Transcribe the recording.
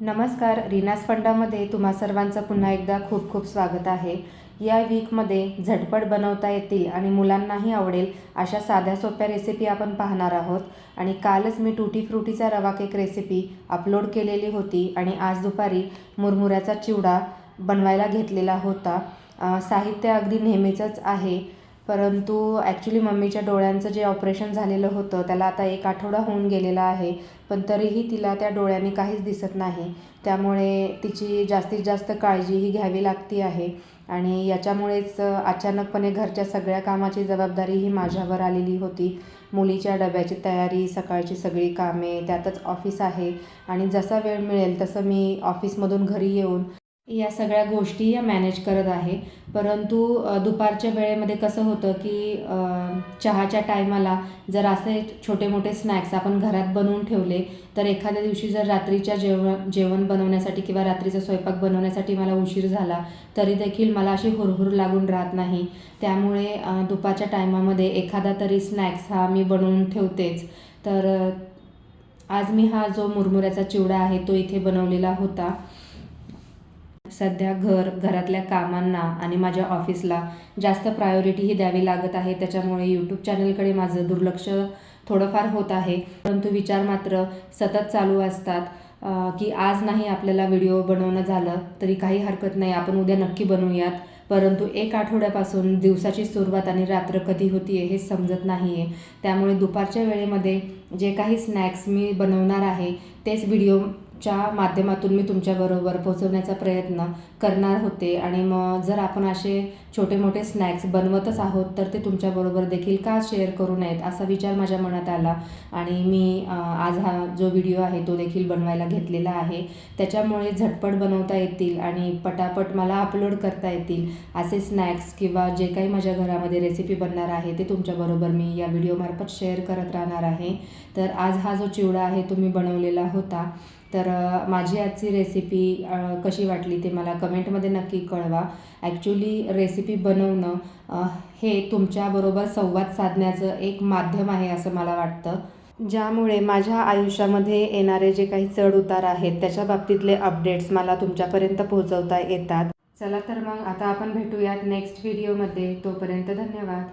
नमस्कार रीनास फंडामध्ये तुम्हा सर्वांचं पुन्हा एकदा खूप खूप स्वागत आहे. या वीकमध्ये झटपट बनवता येतील आणि मुलांनाही आवडेल अशा साध्या सोप्या रेसिपी आपण पाहणार आहोत. आणि कालच मी टुटी फ्रुटीचा रवा केक रेसिपी अपलोड केलेली होती आणि आज दुपारी मुरमुऱ्याचा चिवडा बनवायला घेतलेला होता. साहित्य अगदी नेहमीचंच आहे. परंतु ॲक्च्युली मम्मीच्या डोळ्यांचं जे ऑपरेशन झालेलं होतं त्याला आता एक आठवडा होऊन गेलेला आहे पण तरीही तिला त्या डोळ्याने काहीच दिसत नाही. त्यामुळे तिची जास्तीत जास्त काळजीही घ्यावी लागती आहे आणि याच्यामुळेच अचानकपणे घरच्या सगळ्या कामाची जबाबदारी ही माझ्यावर आलेली होती. मुलीच्या डब्याची तयारी सकाळची सगळी कामे त्यातच ऑफिस आहे आणि जसा वेळ मिळेल तसं मी ऑफिसमधून घरी येऊन या सगळ्या गोष्टी या मॅनेज करत आहे. परंतु दुपारच्या वेळेमध्ये कसं होतं की चहाच्या टायमाला जर असे छोटे मोठे स्नॅक्स आपण घरात बनवून ठेवले तर एखाद्या दिवशी जर रात्रीच्या जेवण जेवण बनवण्यासाठी किंवा रात्रीचा स्वयंपाक बनवण्यासाठी मला उशीर झाला तरी देखील मला अशी हुरहुर लागून राहत नाही. त्यामुळे दुपारच्या टायमामध्ये एखादा तरी स्नॅक्स हा मी बनवून ठेवतेच. तर आज मी हा जो मुरमुऱ्याचा चिवडा आहे तो इथे बनवलेला होता. सध्या घर घरातल्या कामांना आणि माझ्या ऑफिसला जास्त प्रायोरिटीही द्यावी लागत आहे. त्याच्यामुळे यूट्यूब चॅनलकडे माझं दुर्लक्ष थोडंफार होत आहे. परंतु विचार मात्र सतत चालू असतात की आज नाही आपल्याला व्हिडिओ बनवणं झालं तरी काही हरकत नाही. आपण उद्या नक्की बनवूयात. परंतु एक आठवड्यापासून दिवसाची सुरुवात आणि रात्र कधी होती आहे हे समजत नाही आहे त्यामुळे दुपारच्या वेळेमध्ये जे काही स्नॅक्स मी बनवणार आहे तेच व्हिडिओ च्या माध्यमातून मी तुमच्याबरोबर पोहोचवण्याचा प्रयत्न करणार होते. आणि मग जर आपण असे छोटे मोठे स्नॅक्स बनवतच आहोत तर ते तुमच्याबरोबर देखील का शेअर करू नयेत असा विचार माझ्या मनात आला. आणि मी आज हा जो व्हिडिओ आहे तो देखील बनवायला घेतलेला आहे. त्याच्यामुळे झटपट बनवता येतील आणि पटापट मला अपलोड करता येतील असे स्नॅक्स किंवा जे काही माझ्या घरामध्ये रेसिपी बनणार आहे ते तुमच्याबरोबर मी या व्हिडिओमार्फत शेअर करत राहणार आहे. तर आज हा जो चिवडा आहे तो मी बनवलेला होता. तर माझी आजची रेसिपी कशी वाटली ते मला कमेंटमध्ये नक्की कळवा. ॲक्च्युली रेसिपी बनवणं हे तुमच्याबरोबर संवाद साधण्याचं एक माध्यम आहे असं मला वाटतं. ज्यामुळे माझ्या आयुष्यामध्ये येणारे जे काही चढउतार आहेत त्याच्या बाबतीतले अपडेट्स मला तुमच्यापर्यंत पोहोचवता येतात. चला तर मग आता आपण भेटूयात नेक्स्ट व्हिडिओमध्ये तोपर्यंत धन्यवाद.